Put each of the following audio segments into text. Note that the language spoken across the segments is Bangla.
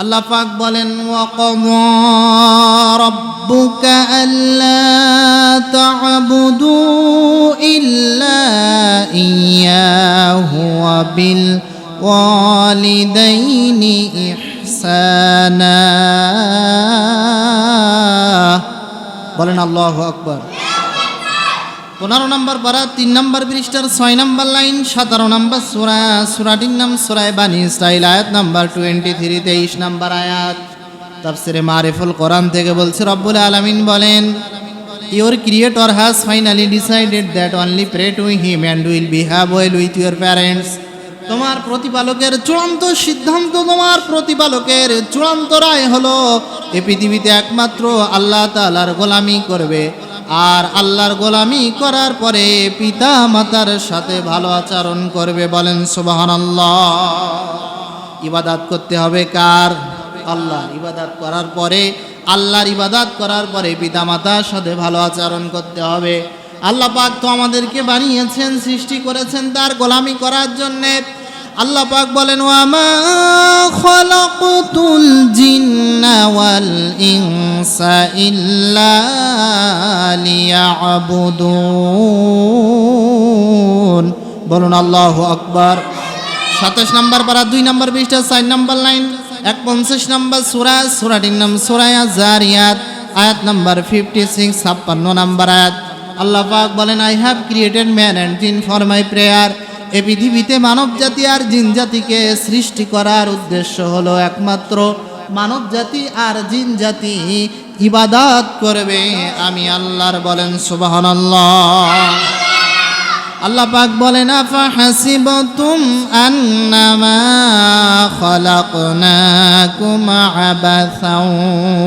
الله فضل وقضى ربك ألا تعبدوا إلا إياه وبالوالدين إحسانا. بلن الله أكبر. পনেরো নম্বর পারা, তিন নম্বর পৃষ্ঠার ছয় নম্বর লাইন, সতেরো নম্বর সুরা, সুরাটির নাম সুরায় বানি ইসরাইল আয়াত নাম্বার টোয়েন্টি থ্রি তেইশ নম্বর আয়াত। তাফসিরে মারিফুল কোরআন থেকে বলছে, রব্বুল আলামিন বলেন your creator has finally decided that only pray to him and will behave well with your parents তোমার প্রতিপালকের চূড়ান্ত সিদ্ধান্ত, তোমার প্রতিপালকের চূড়ান্ত রায় হলো, এ পৃথিবীতে একমাত্র আল্লাহ তালার গোলামি করবে। আর আল্লাহর গোলামি করার পরে পিতা মাতার সাথে ভালো আচরণ করবে বলেন সুবাহান ইবাদাত করতে হবে কার? আল্লাহ ইবাদাত করার পরে, আল্লাহর ইবাদাত করার পরে পিতা মাতার সাথে ভালো আচরণ করতে হবে। আল্লাহ পাক তো আমাদেরকে বানিয়েছেন, সৃষ্টি করেছেন তার গোলামি করার জন্যে। আল্লাহ পাক বলেন ওয়ামা খলাকুতুল জিন্না ওয়াল ইনসা ইল্লা লিয়াবুদুন। বলুন, আল্লাহু আকবার। সাতাশ নম্বর পারা, দুই নম্বর বিশটা চার নম্বর লাইন এক পঞ্চাশ নম্বর সুরা, সুরাটির নাম সুরায়া জারিয়াত, আয়াত নাম্বার ফিফটি সিক্স ছাপ্পান্ন নম্বর আয়াত। আল্লাহ পাক বলেন I have created man and jinn for my prayer এ পৃথিবীতে মানব জাতি আর জিন জাতিকে সৃষ্টি করার উদ্দেশ্য হলো একমাত্র মানব জাতি আর জিন জাতি ইবাদাত করবে। আমি আল্লাহর বলেন, সুবহানাল্লাহ। আল্লাহ পাক বলে বলেন আফা হাসিবতুম আন্নামা খলাকনাকুম আবাসাও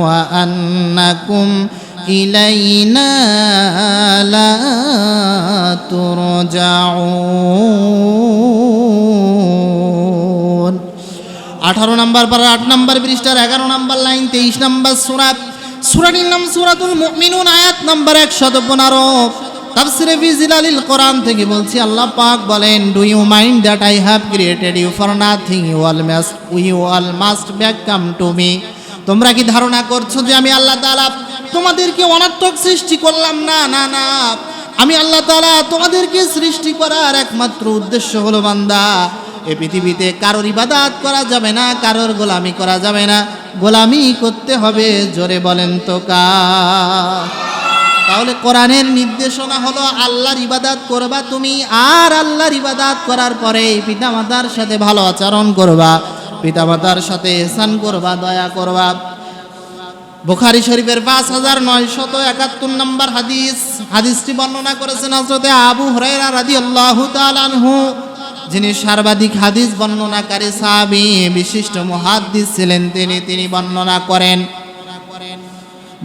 ওয়া আন্নাকুম ইলাইনা লা তুরজাউন আঠারো নম্বর পারা, আট নম্বর পৃষ্ঠার, এগারো নম্বর লাইন, তেইশ নম্বর সুরাত সুরাটির নাম সুরাতুল মুমিনুন, আয়াত নম্বর একশত পনেরো। তাফসিরে ফিজিলালিল কোরআন থেকে বলছি, আল্লাহ পাক বলেন do you mind that I have created you for nothing you all must you all must back come to me তোমরা কি ধারণা করছ যে আমি আল্লাহ তাআলা তোমাদেরকে অনাত্মক সৃষ্টি করলাম। না না না। আমি আল্লাহ তাআলা তোমাদেরকে সৃষ্টি করার একমাত্র উদ্দেশ্য হলো বান্দা, এ পৃথিবীতে কারোর ইবাদাত করা যাবে না, কারোর গোলামি করা যাবে না। গোলামি করতে হবে, জোরে বলেন তো কা তাহলে কোরআনের নির্দেশনা হলো আল্লাহর ইবাদাত করবা তুমি, আর আল্লাহর ইবাদাত করার পরে পিতামাতার সাথে ভালো আচরণ করবা, পিতামাতার সাথে এহসান করবা, দয়া করবা। বুখারি শরীফের পাঁচ হাজার নয়শত একাত্তর নম্বর হাদিস। হাদিসটি বর্ণনা করেছেন হজরতে আবু হরাইরা রাদি আল্লাহ তালানহু যিনি সর্বাধিক হাদিস বর্ণনাকারী সাহাবি, বিশিষ্ট মুহাদ্দিস ছিলেন তিনি। তিনি বর্ণনা করেন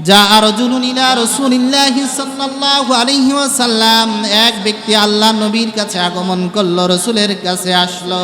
যা আর জুলুনিলা রসুলিল্লাহি সাল্লাল্লাহু আলাইহি ওয়াসাল্লাম এক ব্যক্তি আল্লাহ নবীর কাছে আগমন করল, রসুলের কাছে আসলো।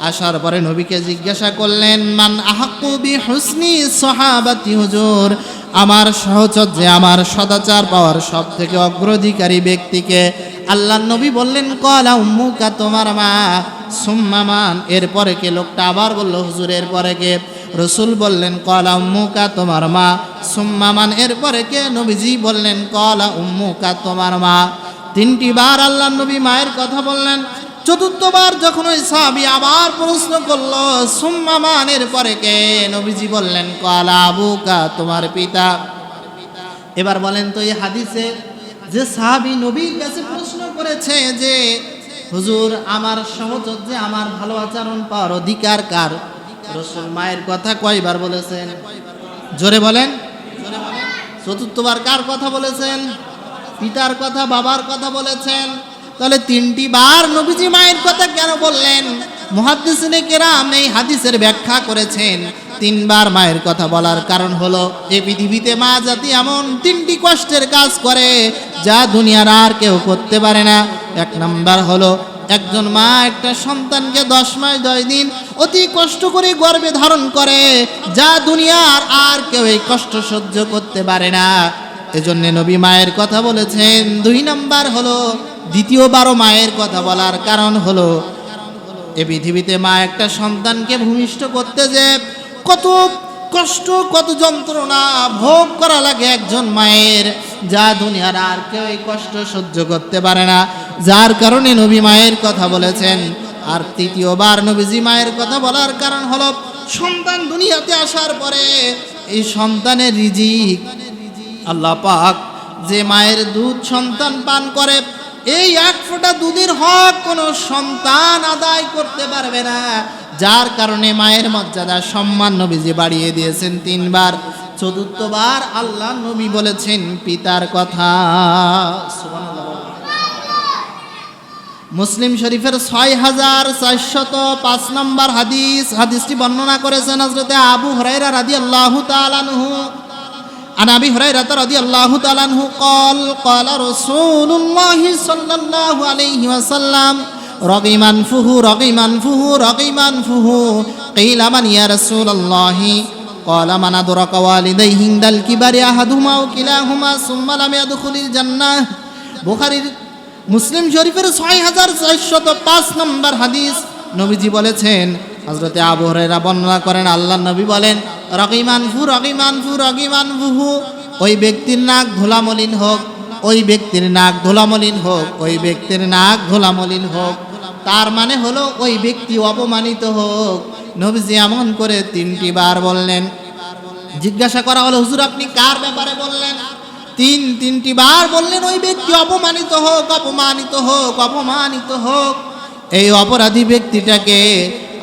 আসার পরে নবীকে জিজ্ঞাসা করলেন, মান আহাক্কু বি হুসনি সাহাবাতি হুজুর? আমার সহচর্যে আমার সদাচার পাওয়ার সব থেকে অগ্রাধিকারী ব্যক্তিকে আল্লাহ নবী বললেন, কলা উম্মুকা তোমার মা। সুম্মামান এরপরে কে? লোকটা আবার বলল, হুজুর, এরপরে কে? রসুল বললেন, কলা উম্মুকা তোমার মা। সুম্মামান এরপরে কে? নবীজি বললেন, কলা উম্মুকা তোমার মা। তিনটি বার আল্লাহ নবী মায়ের কথা বললেন। চতুর্থবার যখন ওই সাহাবি আবার প্রশ্ন করল সুম্মামান পরে কে? নবীজি বললেন, কলা আবুকা, তোমার পিতা। এবার বলেন তো এই হাদিসে যে সাহাবি নবীর কাছে প্রশ্ন করেছে যে, হুজুর, আমার সহচর্যে আমার ভালো আচরণ পাওয়ার অধিকার কার? রসুল মায়ের কথা কয়বার বলেছেন? জোরে বলেন। চতুর্থবার কার কথা বলেছেন? পিতার কথা, বাবার কথা বলেছেন? তাহলে তিনটি বার নবীজি মায়ের কথা কেন বললেন? মহাদিসিনে কেরাম এই হাদিসের ব্যাখ্যা করেছেন। তিনবার মায়ের কথা বলার কারণ হলো এই পৃথিবীতে মা জাতি এমন তিনটি কষ্টের কাজ করে যা দুনিয়ার আর কেউ করতে পারে না। এক নাম্বার হলো, একজন মা একটা সন্তানকে দশ মাস, দশ দিন অতি কষ্ট করে গর্বে ধারণ করে, যা দুনিয়ার আর কেউ এই কষ্ট সহ্য করতে পারে না। এজন্য নবী মায়ের কথা বলেছেন। দুই নাম্বার হলো দ্বিতীয়বারও মায়ের কথা বলার কারণ হলো, এ পৃথিবীতে মা একটা সন্তানকে ভূমিষ্ঠ করতে যে কত কষ্ট, কত যন্ত্রণা ভোগ করা লাগে একজন মায়ের, যা দুনিয়ার আর কেউ এই কষ্ট সহ্য করতে পারে না। যার কারণে নবী মায়ের কথা বলেছেন। আর তৃতীয়বার নবীজি মায়ের কথা বলার কারণ হলো, সন্তান দুনিয়াতে আসার পরে এই সন্তানের রিজিক, আল্লাহ পাক যে মায়ের দুধ সন্তান পান করে এই এক ফোঁটা দুধের হক কোনো সন্তান আদায় করতে পারবে না। যার কারণে মায়ের মর্যাদা সম্মান নবীজি বাড়িয়ে দিয়েছেন তিনবার। চতুর্থবার আল্লাহ নবী বলেছেন পিতার কথা। মুসলিম শরীফের ছয় হাজার চারশত পাঁচ নম্বর হাদিস, হাদিসটি বর্ণনা করেছেন হজরতে আবু হরাইরা রাদি আল্লাহ তালানহু عن ابي هريره رضي الله تعالى عنه قال قال رسول الله صلى الله عليه وسلم رغم انفه رغم انفه رغم انفه قيل من يا رسول الله قال من ادرك والديه عند الكبر احدهما او كلاهما ثم لم يدخل الجنه বুখারীর মুসলিম শরীফের ছয় হাজার চারশত পাঁচ নম্বর হাদিস নবীজি বলেছেন হজরতে আবু হরেরা বর্ণনা করেন আল্লাহ নবী বলেন রকিমান ফু রকিমান ফু রকিমান ফুহু ওই ব্যক্তির নাক ধুলামলিন হোক, ওই ব্যক্তির নাক ধুলামলিন হোক, ওই ব্যক্তির নাক ধুলামলিন হোক। তার মানে হলো ওই ব্যক্তি অপমানিত হোক। নবীজি এমন করে তিনটি বার বললেন। জিজ্ঞাসা করা হলো, হুজুর, আপনি কার ব্যাপারে বললেন? তিন, তিনটি বার বললেন, ওই ব্যক্তি অপমানিত হোক অপমানিত হোক অপমানিত হোক। এই অপরাধী ব্যক্তিটাকে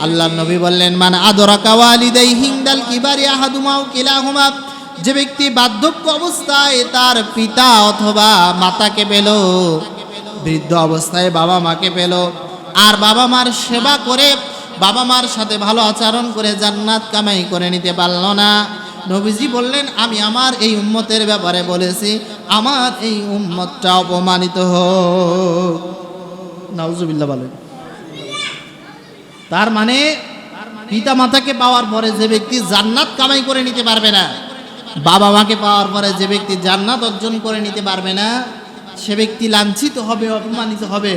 আল্লাহ নবী বললেন মানে আদরা কাওয়ালি দেই হিংদাল কিবারি আহাদুমাও কিলাহুমা। যে ব্যক্তি বার্ধক্য অবস্থায় তার পিতা অথবা মাতাকে পেল, বৃদ্ধ অবস্থায় বাবা মাকে পেল, আর বাবা মার সেবা করে বাবা মার সাথে ভালো আচরণ করে জান্নাত কামাই করে নিতে পারল না। নবীজি বললেন, আমি আমার এই উম্মতের ব্যাপারে বলেছি, আমার এই উম্মতটা অপমানিত হোক। নাউজুবিল্লাহ বলেন। তার মানে পিতা মাতাকে পাওয়ার পরে যে ব্যক্তি জান্নাত কামাই করে নিতে পারবে না বাবা মাকে পাওয়ার পরে যে ব্যক্তি জান্নাত অর্জন করে নিতে পারবে না, সে ব্যক্তি লাঞ্ছিত হবে, অপমানিত হবে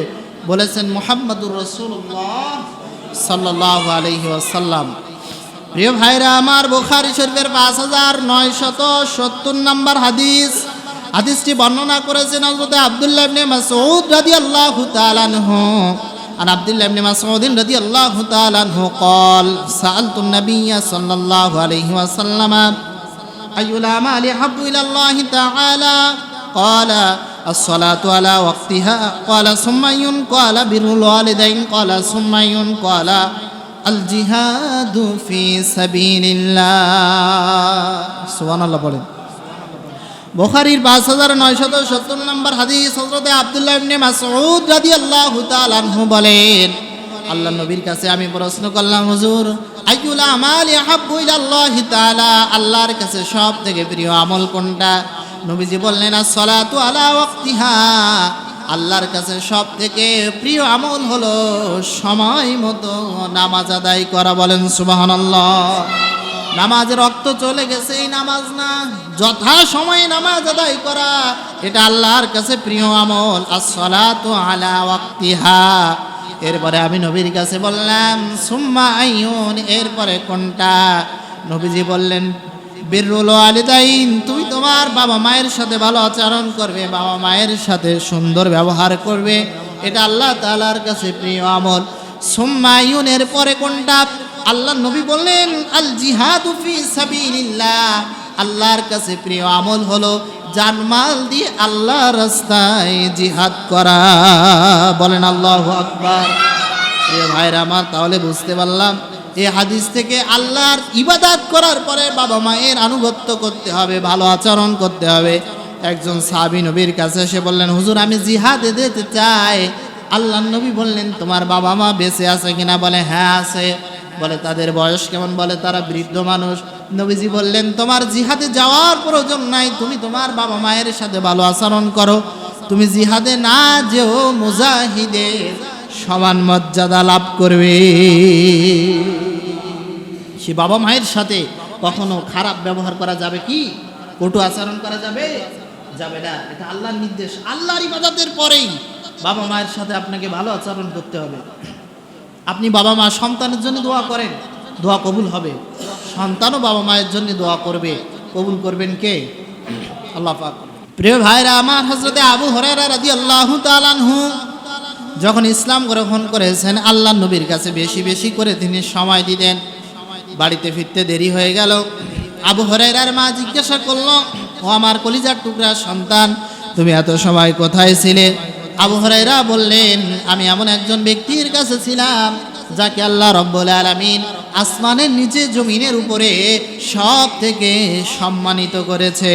বলেছেন মোহাম্মদুর রসুল্লাহ সাল্লাহ আলহি আসাল্লাম প্রিয় ভাইরা, আমার বুখারি শরীফের পাঁচ হাজার নয়শত সত্তর নম্বর হাদিস, হাদিসটি বর্ণনা করেছেন হযরত আব্দুল্লাহ ইবনে মাসউদ عن عبد الله بن مسعود رضي الله تعالى عنه قال سألت النبي صلى الله عليه وسلم أي الأعمال أحب إلى الله تعالى قال الصلاة على وقتها قال ثم قال بر الوالدين قال ثم قال الجهاد في سبيل الله سبحان الله بولين বুখারীর পাঁচ হাজার নয়শত সত্তর নম্বর হাদিস হজরতে আবদুল্লাহ ইবনে মাসউদ রাদিয়াল্লাহু তাআলা আনহু বলেন, আল্লাহ নবীর কাছে আমি প্রশ্ন করলাম, হুজুর, আইয়ুল আমাল ইয়াহাব্বু ইলাল্লাহি তাআলা? আল্লাহর কাছে সব থেকে প্রিয় আমল কোনটা? নবীজি বললেন as-সালাতু আলা ওয়াক্তিহা। আল্লাহর কাছে সব থেকে প্রিয় আমল হলো সময় মতো নামাজ আদায় করা, বলেন সুবহানাল্লাহ। নামাজের রক্ত চলে গেছে, এই নামাজ না। যথা সময়ে নামাজ আদায় করা, এটা আল্লাহর কাছে প্রিয় আমল। আসলা তো আলা ওয়াক্তিহা। এরপরে আমি নবীর কাছে বললাম, সুম্মা আইয়ুন এরপরে কোনটা? নবীজি বললেন বিরুল আলিদাইন তুমি তোমার বাবা মায়ের সাথে ভালো আচরণ করবে, বাবা মায়ের সাথে সুন্দর ব্যবহার করবে। এটা আল্লাহ তাআলার কাছে প্রিয় আমল। সুম্মায়ুনের পরে কোনটা? আল্লাহ নবী বললেন, আল জিহাদু ফি সাবিলিল্লাহ। আল্লাহর কাছে প্রিয় আমল হলো জানমাল দিয়ে আল্লাহ রাস্তায় জিহাদ করা। বলেন আল্লাহু আকবার। প্রিয় ভাইরা আমার, তাহলে বুঝতে পারলাম এই হাদিস থেকে আল্লাহর ইবাদাত করার পরে বাবা মায়ের আনুগত্য করতে হবে, ভালো আচরণ করতে হবে। একজন সাহাবী নবীর কাছে এসে বললেন, হুজুর, আমি জিহাদে যেতে চাই। আল্লাহ নবী বললেন, তোমার বাবা মা বেঁচে আছে কিনা? বলে হ্যাঁ আছে। বলে, তাদের বয়স কেমন? বলে, তারা বৃদ্ধ মানুষ। নবীজি বললেন, তোমার জিহাদে যাওয়ার প্রয়োজন নাই। তুমি তোমার বাবা মায়ের সাথে ভালো আচরণ করো। তুমি জিহাদে না যেও, মুজাহিদে সমান মর্যাদা লাভ করবে। সে বাবা মায়ের সাথে কখনো খারাপ ব্যবহার করা যাবে কি? কটু আচরণ করা যাবে? যাবে না। এটা আল্লাহর নির্দেশ। আল্লাহর ইবাদতের পরেই বাবা মায়ের সাথে আপনাকে ভালো আচরণ করতে হবে। আপনি বাবা মা সন্তানের জন্য দোয়া করেন, দোয়া কবুল হবে। সন্তানও বাবা মায়ের জন্য দোয়া করবে। কবুল করবেন কে? আল্লাহ পাক। প্রিয় ভাইরা, আমার হজরতে আবু হরাইরা রাদি আল্লাহ তালানহু যখন ইসলাম গ্রহণ করেছেন আল্লাহ নবীর কাছে বেশি বেশি করে তিনি সময় দিতেন। বাড়িতে ফিরতে দেরি হয়ে গেল। আবু হরাইরার মা জিজ্ঞাসা করল, ও আমার কলিজার টুকরা সন্তান, তুমি এত সময় কোথায় ছিলে? আবু হরাইরা বললেন, আমি এমন একজন ব্যক্তির কাছে ছিলাম যাকে আল্লাহ রব্বুল আলামিন আসমানের নিচে জমিনের উপরে সব থেকে সম্মানিত করেছে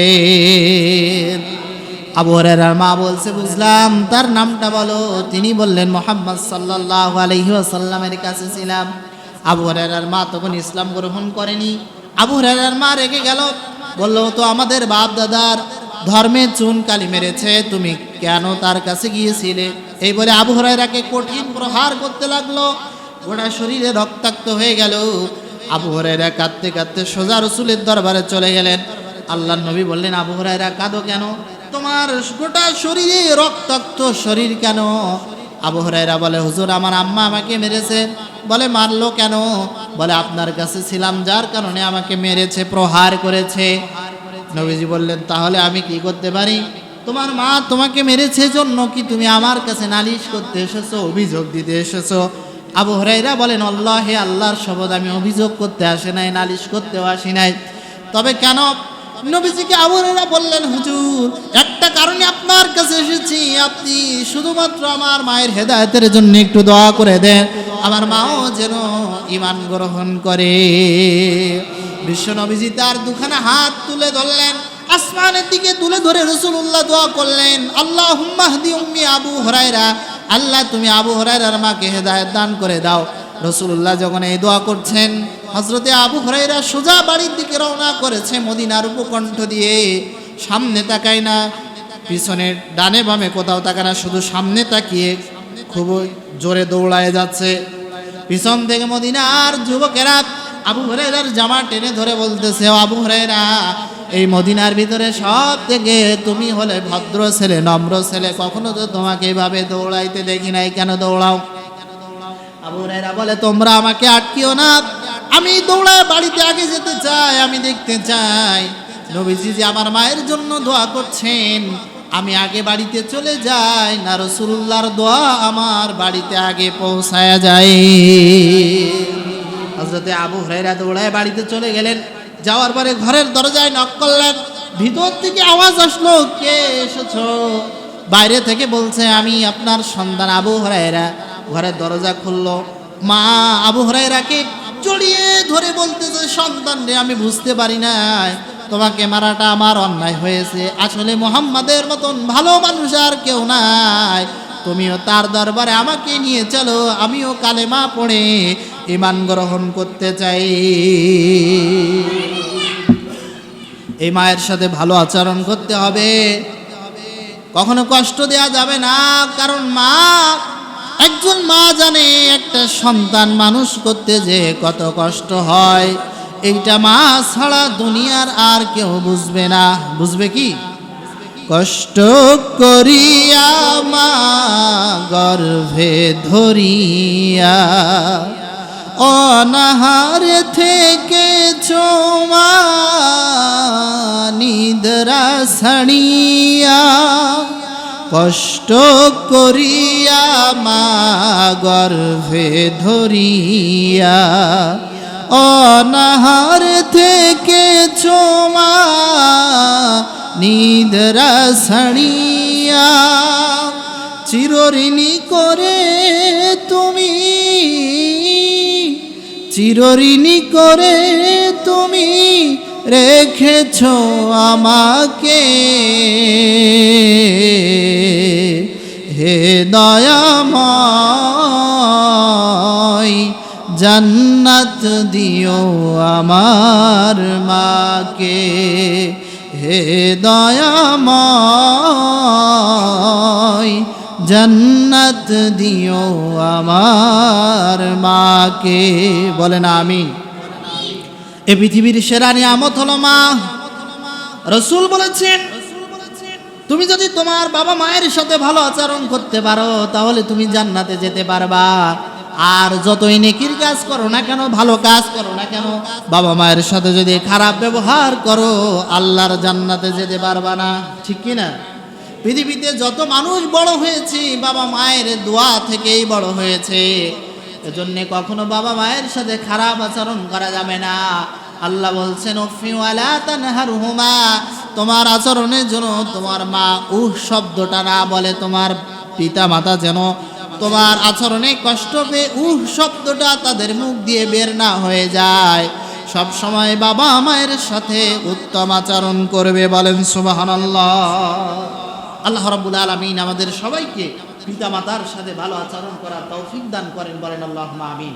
আবু হরাইরার মা বলছে, বুঝলাম, তার নামটা বলো। তিনি বললেন, মোহাম্মদ সাল্লাল্লাহু আলাইহি ওয়াসাল্লামের কাছে ছিলাম। আবু হরাইরার মা তখন ইসলাম গ্রহণ করেনি। আবু হরাইরার মা রেগে গেল, বলল তো আমাদের বাপ দাদার ধর্মে চুন কালি মেরেছে, তুমি কেন তার কাছে গিয়েছিলে? এই বলে আবু কঠিন প্রহার করতে লাগল। গোটা শরীরে রক্তাক্ত হয়ে গেল। আবু কাঁদতে কাঁদতে সোজা রসুলের দরবারে চলে গেলেন। আল্লাহ নবী বললেন, আবু কাঁদো কেন? তোমার গোটা শরীরে রক্তাক্ত শরীর কেন? আবু বলে, হুজুর, আমার আম্মা আমাকে মেরেছে। বলে, মারলো কেন? বলে, আপনার কাছে ছিলাম যার কারণে আমাকে মেরেছে, প্রহার করেছে। নবীজি বললেন, তাহলে আমি কি করতে পারি? তোমার মা তোমাকে মেরেছে জন্য কি তুমি আমার কাছে নালিশ করতে এসেছ, অভিযোগ দিতে এসেছ? আবু হরাইরা বলেন, আল্লাহ, হে আল্লাহর শপথ, আমি অভিযোগ করতে আসি নাই, নালিশ করতেও আসি নাই। তবে কেন? নবীজিকে আবু হরাইরা বললেন, হুজুর, একটা কারণে আপনার কাছে এসেছি। আপনি শুধুমাত্র আমার মায়ের হেদায়তের জন্য একটু দোয়া করে দেন। আমার মাও যেন ইমান গ্রহণ করে। বিশ্ব নবীজি তার দুখানা হাত তুলে ধরলেন। আসমানের দিকে তুলে ধরে রসুল্লাহ দোয়া করলেন আল্লাহ হুম্মাহদি উম্মি আবু হরাইরা আল্লাহ তুমি আবু হরাইরার মাকে হেদায়ত দান করে দাও। রসুল্লাহ যখন এই দোয়া করছেন হজরতে আবু হরাইরা সোজা বাড়ির দিকে রওনা করেছে মদিনার উপকণ্ঠ দিয়ে। সামনে তাকায় না, পিছনের ডানে বামে কোথাও তাকায় না, শুধু সামনে তাকিয়ে খুব জোরে দৌড়ায় যাচ্ছে। পিছন থেকে মদিনার যুবকেরা আবু হরাইরার জামা টেনে ধরে বলতেছে, "ও আবু হরাইরা এই মদিনার ভিতরে সব থেকে তুমি হলে ভদ্র ছেলে, নম্র ছেলে। কখনো তো তোমাকে এভাবে দৌড়াইতে দেখি নাই। কেন দৌড়াও? আবু হরাইরা বলে, তোমরা আমাকে আটকিও না। আমি দৌড়ায় বাড়িতে আগে যেতে চাই, আমি দেখতে চাই। নবীজি যে আমার মায়ের জন্য দোয়া করছেন, আমি আগে বাড়িতে চলে যাই না রসুল্লাহর দোয়া আমার বাড়িতে আগে পৌঁছায়া যায়। হজরতে আবু হরাইরা দৌড়ায় বাড়িতে চলে গেলেন। যাওয়ার পরে ঘরের দরজায় নক করলেন। ভিতর থেকে আওয়াজ আসলো, কে এসেছ? বাইরে থেকে বলছে, আমি আপনার সন্তান আবু হরাইরা ঘরের দরজা খুললো। মা আবু হরাইরাকে জড়িয়ে ধরে বলতেছে, সন্তান রে, আমি বুঝতে পারি নাই। তোমাকে মারাটা আমার অন্যায় হয়েছে। আসলে মোহাম্মদের মতন ভালো মানুষ আর কেউ নাই। তুমিও তার দরবারে আমাকে নিয়ে চলো, আমিও কালেমা পড়ে ইমান গ্রহণ করতে চাই। এই মায়ের সাথে ভালো আচরণ করতে হবে। কখনো কষ্ট দেওয়া যাবে না, কারণ মা, একজন মা জানে একটা সন্তান মানুষ করতে যে কত কষ্ট হয়। এইটা মা ছাড়া দুনিয়ার আর কেউ বুঝবে না। বুঝবে কি? কষ্ট করিয়া মা গর্ভে ধরিয়া অনাহার থেকে চোমা নিদ্রা ছাড়িয়া কষ্ট করিয়া মা গর্ভে ধরিয়া, অনাহার থেকে চোমা নিদ্রা ছাড়িয়া চিরঋণী করে তুমি, চিরঋণী করে তুমি রেখেছ আমাকে। হে দয়াময়, জান্নাত দিও আমার মাকে। হে দয়াময়, জান্নাত দিও আমার মাকে। বলেন আমি এ পৃথিবীর সেরা নিয়ামত হলো মা। রসুল বলেছেন, তুমি যদি তোমার বাবা মায়ের সাথে ভালো আচরণ করতে পারো, তাহলে তুমি জান্নাতে যেতে পারবা। আর যতই নেকির কাজ করো না কেন, ভালো কাজ করো না কেন, বাবা মায়ের সাথে যদি খারাপ ব্যবহার করো, আল্লাহর জান্নাতে যেতে পারবা না। ঠিক কি না? পৃথিবীতে যত মানুষ বড় হয়েছে, বাবা মায়ের দোয়া থেকেই বড় হয়েছে। এজন্য কখনো বাবা মায়ের সাথে খারাপ আচরণ করা যাবে না। আল্লাহ বলছেন হুমা তোমার আচরণের জন্য তোমার মা উহ শব্দটা না বলে, তোমার পিতা মাতা যেন তোমার আচরণে কষ্ট পেয়ে উহ শব্দটা তাদের মুখ দিয়ে বের না হয়ে যায়। সব সময় বাবা মায়ের সাথে উত্তম আচরণ করবে বলেন সুবহানাল্লাহ। আল্লাহ রাব্বুল আলামিন আমাদের সবাইকে পিতা মাতার সাথে ভালো আচরণ করার তৌফিক দান করেন বলেন আল্লাহ আমিন।